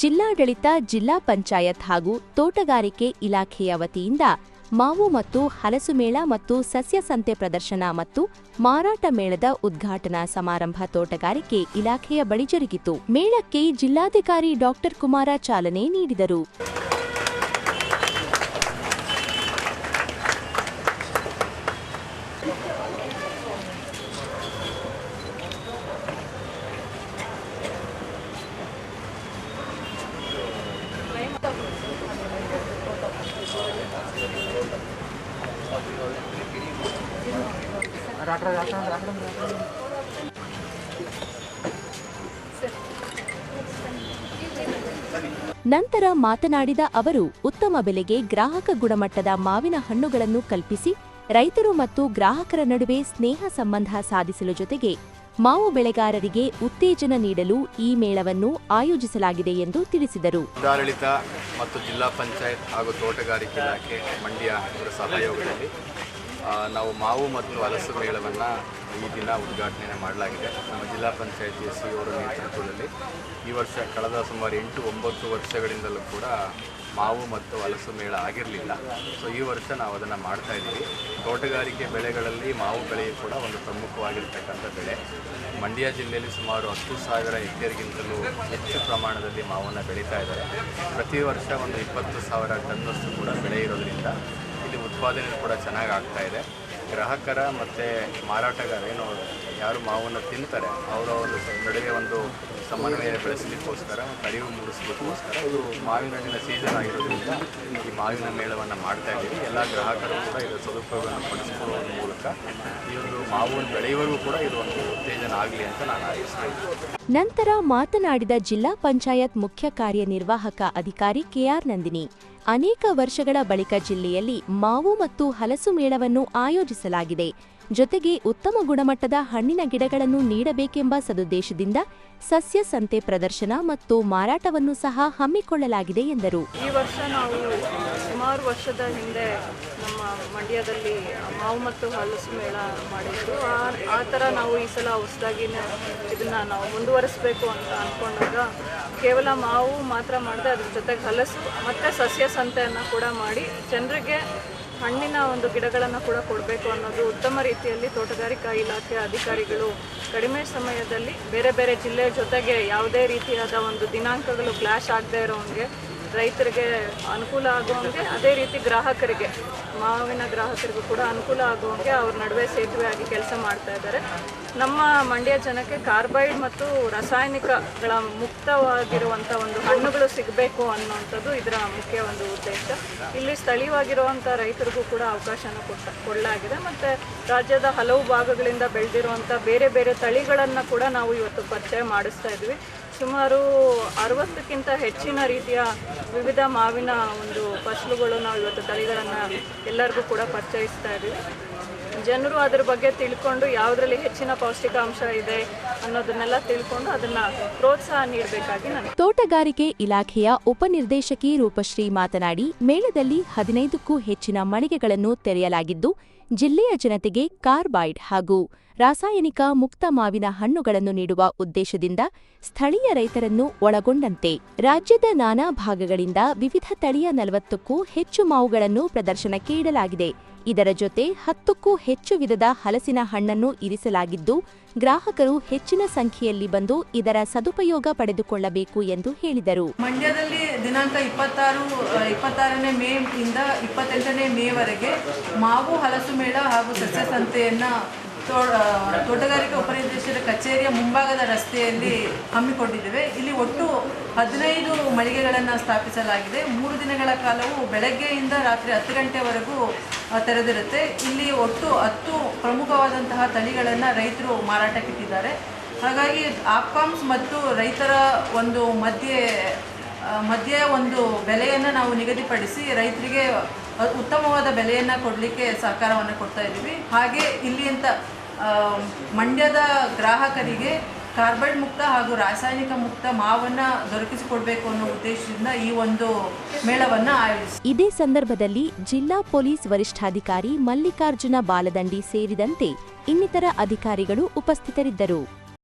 ಜಿಲ್ಲಾಡಳಿತ, ಜಿಲ್ಲಾ ಪಂಚಾಯತ್ ಹಾಗೂ ತೋಟಗಾರಿಕೆ ಇಲಾಖೆಯ ವತಿಯಿಂದ ಮಾವು ಮತ್ತು ಹಲಸು ಮೇಳ ಮತ್ತು ಸಸ್ಯ ಸಂತೆ ಪ್ರದರ್ಶನ ಮತ್ತು ಮಾರಾಟ ಮೇಳದ ಉದ್ಘಾಟನಾ ಸಮಾರಂಭ ತೋಟಗಾರಿಕೆ ಇಲಾಖೆಯ ಬಳಿ ಜರುಗಿತು. ಮೇಳಕ್ಕೆ ಜಿಲ್ಲಾಧಿಕಾರಿ ಡಾಕ್ಟರ್ ಕುಮಾರ ಚಾಲನೆ ನೀಡಿದರು. ನಂತರ ಮಾತನಾಡಿದ ಅವರು, ಉತ್ತಮ ಬೆಲೆಗೆ ಗ್ರಾಹಕ ಗುಣಮಟ್ಟದ ಮಾವಿನ ಹಣ್ಣುಗಳನ್ನು ಕಲ್ಪಿಸಿ ರೈತರು ಮತ್ತು ಗ್ರಾಹಕರ ನಡುವೆ ಸ್ನೇಹ ಸಂಬಂಧ ಸಾಧಿಸಲು ಜೊತೆಗೆ ಮಾವು ಬೆಳೆಗಾರರಿಗೆ ಉತ್ತೇಜನ ನೀಡಲು ಈ ಮೇಳವನ್ನು ಆಯೋಜಿಸಲಾಗಿದೆ ಎಂದು ತಿಳಿಸಿದರು. ಜಿಲ್ಲಾಡಳಿತ ಮತ್ತು ಜಿಲ್ಲಾ ಪಂಚಾಯತ್ ಹಾಗೂ ತೋಟಗಾರಿಕೆ ಇಲಾಖೆ ಮಂಡ್ಯ ಅವರ ಸಹಯೋಗದಲ್ಲಿ ನಾವು ಮಾವು ಮತ್ತು ಹಲಸು ಮೇಳವನ್ನು ಈ ದಿನ ಉದ್ಘಾಟನೆ ಮಾಡಲಾಗಿದೆ. ನಮ್ಮ ಜಿಲ್ಲಾ ಪಂಚಾಯತ್ ಎಸ್ ಸಿ ಅವರ ನೇತೃತ್ವದಲ್ಲಿ ಈ ವರ್ಷ, ಕಳೆದ ಸುಮಾರು ಎಂಟು ಒಂಬತ್ತು ವರ್ಷಗಳಿಂದಲೂ ಕೂಡ ಮಾವು ಮತ್ತು ಹಲಸು ಮೇಳ ಆಗಿರಲಿಲ್ಲ. ಸೊ ಈ ವರ್ಷ ನಾವು ಅದನ್ನು ಮಾಡ್ತಾ ಇದ್ದೀವಿ. ತೋಟಗಾರಿಕೆ ಬೆಳೆಗಳಲ್ಲಿ ಮಾವು ಬೆಳೆಯು ಕೂಡ ಒಂದು ಪ್ರಮುಖವಾಗಿರ್ತಕ್ಕಂಥ ಬೆಳೆ. ಮಂಡ್ಯ ಜಿಲ್ಲೆಯಲ್ಲಿ ಸುಮಾರು ಹತ್ತು ಸಾವಿರ ಹೆಕ್ಟೇರ್ಗಿಂತಲೂ ಹೆಚ್ಚು ಪ್ರಮಾಣದಲ್ಲಿ ಮಾವನ್ನು ಬೆಳೀತಾ ಇದ್ದಾರೆ. ಪ್ರತಿ ವರ್ಷ ಒಂದು ಇಪ್ಪತ್ತು ಸಾವಿರ ಟನ್ನಷ್ಟು ಕೂಡ ಬೆಳೆ ಇರೋದರಿಂದ ಇಲ್ಲಿ ಉತ್ಪಾದನೆ ಕೂಡ ಚೆನ್ನಾಗಿ ಆಗ್ತಾ ಇದೆ. ಗ್ರಾಹಕರ ಮತ್ತು ಮಾರಾಟಗಾರ ಏನು ಯಾರು ಮಾವನ್ನು ತಿಂತಾರೆ, ಅವರ ಒಂದು ನಡುವೆ ಒಂದು ಸಮನ್ವಯ ಬೆಳೆಸಲಿಕ್ಕೋಸ್ಕರ ಅರಿವು ಮೂಡಿಸಲಿಕ್ಕೋಸ್ಕರ ಇದು ಮಾವಿನ ಹಣ್ಣಿನ ಸೀಸನ್ ಆಗಿರೋದ್ರಿಂದ ಈ ಮಾವಿನ ಮೇಳವನ್ನು ಮಾಡ್ತಾ ಇದ್ದೀವಿ. ಎಲ್ಲ ಗ್ರಾಹಕರು ಕೂಡ ಇದರ ಸದುಪಯೋಗವನ್ನು ಪಡಿಸಿಕೊಳ್ಳುವ ಮೂಲಕ ಈ ಒಂದು ಮಾವನ್ನು ಬೆಳೆಯುವವರೆಗೂ ಕೂಡ ಇದು ಒಂದು ಉತ್ತೇಜನ ಆಗಲಿ ಅಂತ ನಾನು ಆಯೋಜಿಸ್ತೇನೆ ನಂತರ ಮಾತನಾಡಿದ ಜಿಲ್ಲಾ ಪಂಚಾಯತ್ ಮುಖ್ಯ ಕಾರ್ಯನಿರ್ವಾಹಕ ಅಧಿಕಾರಿ ಕೆಆರ್ ನಂದಿನಿ, ಅನೇಕ ವರ್ಷಗಳ ಬಳಿಕ ಜಿಲ್ಲೆಯಲ್ಲಿ ಮಾವು ಮತ್ತು ಹಲಸು ಮೇಳವನ್ನು ಆಯೋಜಿಸಲಾಗಿದೆ. ಜೊತೆಗೆ ಉತ್ತಮ ಗುಣಮಟ್ಟದ ಹಣ್ಣಿನ ಗಿಡಗಳನ್ನು ನೀಡಬೇಕೆಂಬ ಸದುದ್ದೇಶದಿಂದ ಸಸ್ಯ ಸಂತೆ ಪ್ರದರ್ಶನ ಮತ್ತು ಮಾರಾಟವನ್ನು ಸಹ ಹಮ್ಮಿಕೊಳ್ಳಲಾಗಿದೆ ಎಂದರು. ಈ ವರ್ಷ ನಾವು ಸುಮಾರು ವರ್ಷದ ಹಿಂದೆ ನಮ್ಮ ಮಂಡ್ಯದಲ್ಲಿ ಮಾವು ಮತ್ತು ಹಲಸು ಮೇಳ ಮಾಡಿದ್ರು. ಆ ಆ ಥರ ನಾವು ಈ ಸಲ ಹೊಸದಾಗಿ ಇದನ್ನು ನಾವು ಮುಂದುವರಿಸಬೇಕು ಅಂತ ಅಂದ್ಕೊಂಡಾಗ ಕೇವಲ ಮಾವು ಮಾತ್ರ ಮಾಡದೆ ಅದ್ರ ಜೊತೆಗೆ ಹಲಸು ಮತ್ತು ಸಸ್ಯ ಸಂತೆಯನ್ನು ಕೂಡ ಮಾಡಿ ಜನರಿಗೆ ಹಣ್ಣಿನ ಒಂದು ಗಿಡಗಳನ್ನು ಕೂಡ ಕೊಡಬೇಕು ಅನ್ನೋದು ಉತ್ತಮ ರೀತಿಯಲ್ಲಿ ತೋಟಗಾರಿಕಾ ಇಲಾಖೆ ಅಧಿಕಾರಿಗಳು ಕಡಿಮೆ ಸಮಯದಲ್ಲಿ ಬೇರೆ ಬೇರೆ ಜಿಲ್ಲೆಯ ಜೊತೆಗೆ ಯಾವುದೇ ರೀತಿಯಾದ ಒಂದು ದಿನಾಂಕಗಳು ಕ್ಲಾಶ್ ಆಗದೆ ಇರೋಂಗೆ ರೈತರಿಗೆ ಅನುಕೂಲ ಆಗುವಂಗೆ ಅದೇ ರೀತಿ ಗ್ರಾಹಕರಿಗೆ, ಮಾವಿನ ಗ್ರಾಹಕರಿಗೂ ಕೂಡ ಅನುಕೂಲ ಆಗುವಂಗೆ ಅವ್ರ ನಡುವೆ ಸೇತುವೆ ಆಗಿ ಕೆಲಸ ಮಾಡ್ತಾ ಇದ್ದಾರೆ. ನಮ್ಮ ಮಂಡ್ಯ ಜನಕ್ಕೆ ಕಾರ್ಬೈಡ್ ಮತ್ತು ರಾಸಾಯನಿಕಗಳ ಮುಕ್ತವಾಗಿರುವಂಥ ಒಂದು ಹಣ್ಣುಗಳು ಸಿಗಬೇಕು ಅನ್ನುವಂಥದ್ದು ಇದರ ಮುಖ್ಯ ಒಂದು ಉದ್ದೇಶ. ಇಲ್ಲಿ ಸ್ಥಳೀಯವಾಗಿರುವಂಥ ರೈತರಿಗೂ ಕೂಡ ಅವಕಾಶನ ಕೊಟ್ಟ, ಕೊಡಲಾಗಿದೆ. ಮತ್ತು ರಾಜ್ಯದ ಹಲವು ಭಾಗಗಳಿಂದ ಬೆಳೆದಿರುವಂಥ ಬೇರೆ ಬೇರೆ ತಳಿಗಳನ್ನು ಕೂಡ ನಾವು ಇವತ್ತು ಪರಿಚಯ ಮಾಡಿಸ್ತಾ ಇದ್ವಿ. ಸುಮಾರು ಅರವತ್ತಕ್ಕಿಂತ ಹೆಚ್ಚಿನ ರೀತಿಯ ವಿವಿಧ ಮಾವಿನ ಒಂದು ಫಸಲುಗಳು ನಾವು ಇವತ್ತು ತಳಿಗಳನ್ನು ಎಲ್ಲರಿಗೂ ಕೂಡ ಪರಿಚಯಿಸ್ತಾ ಇದ್ದೀವಿ. ಜನರು ಅದ್ರ ಬಗ್ಗೆ ತಿಳ್ಕೊಂಡು ಯಾವುದರಲ್ಲಿ ಹೆಚ್ಚಿನ ಪೌಷ್ಟಿಕಾಂಶ ಇದೆ ಅನ್ನೋದನ್ನೆಲ್ಲ ತಿಳ್ಕೊಂಡು ಅದನ್ನ ಪ್ರೋತ್ಸಾಹ ನೀಡಬೇಕಾಗಿ ನಾನು ತೋಟಗಾರಿಕೆ ಇಲಾಖೆಯ ಉಪನಿರ್ದೇಶಕಿ ರೂಪಶ್ರೀ ಮಾತನಾಡಿ, ಮೇಳದಲ್ಲಿ ಹದಿನೈದಕ್ಕೂ ಹೆಚ್ಚಿನ ಮಳಿಗೆಗಳನ್ನು ತೆರೆಯಲಾಗಿದ್ದು ಜಿಲ್ಲೆಯ ಜನತೆಗೆ ಕಾರ್ಬೈಡ್ ಹಾಗೂ ರಾಸಾಯನಿಕ ಮುಕ್ತ ಮಾವಿನ ಹಣ್ಣುಗಳನ್ನು ನೀಡುವ ಉದ್ದೇಶದಿಂದ ಸ್ಥಳೀಯ ರೈತರನ್ನು ಒಳಗೊಂಡಂತೆ ರಾಜ್ಯದ ನಾನಾ ಭಾಗಗಳಿಂದ ವಿವಿಧ ತಳಿಯ ನಲವತ್ತಕ್ಕೂ ಹೆಚ್ಚು ಮಾವುಗಳನ್ನು ಪ್ರದರ್ಶನಕ್ಕೆ ಇಡಲಾಗಿದೆ. ಇದರ ಜೊತೆ ಹತ್ತಕ್ಕೂ ಹೆಚ್ಚು ವಿಧದ ಹಲಸಿನ ಹಣ್ಣನ್ನು ಇರಿಸಲಾಗಿದ್ದು ಗ್ರಾಹಕರು ಹೆಚ್ಚಿನ ಸಂಖ್ಯೆಯಲ್ಲಿ ಬಂದು ಇದರ ಸದುಪಯೋಗ ಪಡೆದುಕೊಳ್ಳಬೇಕು ಎಂದು ಹೇಳಿದರು. ಮಂಡ್ಯದಲ್ಲಿ ದಿನಾಂಕ ಇಪ್ಪತ್ತಾರು ಇಪ್ಪತ್ತಾರನೇ ಮೇ ಇಂದ ಇಪ್ಪತ್ತೆಂಟನೇ ಮೇವರೆಗೆ ಮಾವು, ಹಲಸು ಮೇಳ ಹಾಗೂ ಸಸ್ಯ ಸಂತೆಯನ್ನ ತೋಟಗಾರಿಕೆ ಉಪನಿರ್ದೇಶಕರ ಕಚೇರಿಯ ಮುಂಭಾಗದ ರಸ್ತೆಯಲ್ಲಿ ಹಮ್ಮಿಕೊಂಡಿದ್ದೇವೆ. ಇಲ್ಲಿ ಒಟ್ಟು ಹದಿನೈದು ಮಳಿಗೆಗಳನ್ನು ಸ್ಥಾಪಿಸಲಾಗಿದೆ. ಮೂರು ದಿನಗಳ ಕಾಲವು ಬೆಳಗ್ಗೆಯಿಂದ ರಾತ್ರಿ ಹತ್ತು ಗಂಟೆವರೆಗೂ ತೆರೆದಿರುತ್ತೆ ಇಲ್ಲಿ ಒಟ್ಟು ಹತ್ತು ಪ್ರಮುಖವಾದಂತಹ ತಳಿಗಳನ್ನು ರೈತರು ಮಾರಾಟಕ್ಕಿಟ್ಟಿದ್ದಾರೆ ಹಾಗಾಗಿ ಆಪ್ಕಾಮ್ಸ್ ಮತ್ತು ರೈತರ ಒಂದು ಮಧ್ಯೆ ಮಧ್ಯ ಒಂದು ಬೆಲೆಯನ್ನು ನಾವು ನಿಗದಿಪಡಿಸಿ ರೈತರಿಗೆ ಉತ್ತಮವಾದ ಬೆಲೆಯನ್ನು ಕೊಡಲಿಕ್ಕೆ ಸಹಕಾರವನ್ನು ಕೊಡ್ತಾ ಇದ್ದೀವಿ. ಹಾಗೆ ಇಲ್ಲಿ ಅಂತ ಮಂಡ್ಯದ ಗ್ರಾಹಕರಿಗೆ ಕಾರ್ಬೈಡ್ ಮುಕ್ತ ಹಾಗೂ ರಾಸಾಯನಿಕ ಮುಕ್ತ ಮಾವನ್ನ ದೊರಕಿಸಿಕೊಡಬೇಕು ಅನ್ನೋ ಉದ್ದೇಶದಿಂದ ಈ ಒಂದು ಮೇಳವನ್ನು ಆಯೋಜಿಸಿ ಇದೇ ಸಂದರ್ಭದಲ್ಲಿ ಜಿಲ್ಲಾ ಪೊಲೀಸ್ ವರಿಷ್ಠಾಧಿಕಾರಿ ಮಲ್ಲಿಕಾರ್ಜುನ ಬಾಲದಂಡಿ ಸೇರಿದಂತೆ ಇನ್ನಿತರ ಅಧಿಕಾರಿಗಳು ಉಪಸ್ಥಿತರಿದ್ದರು.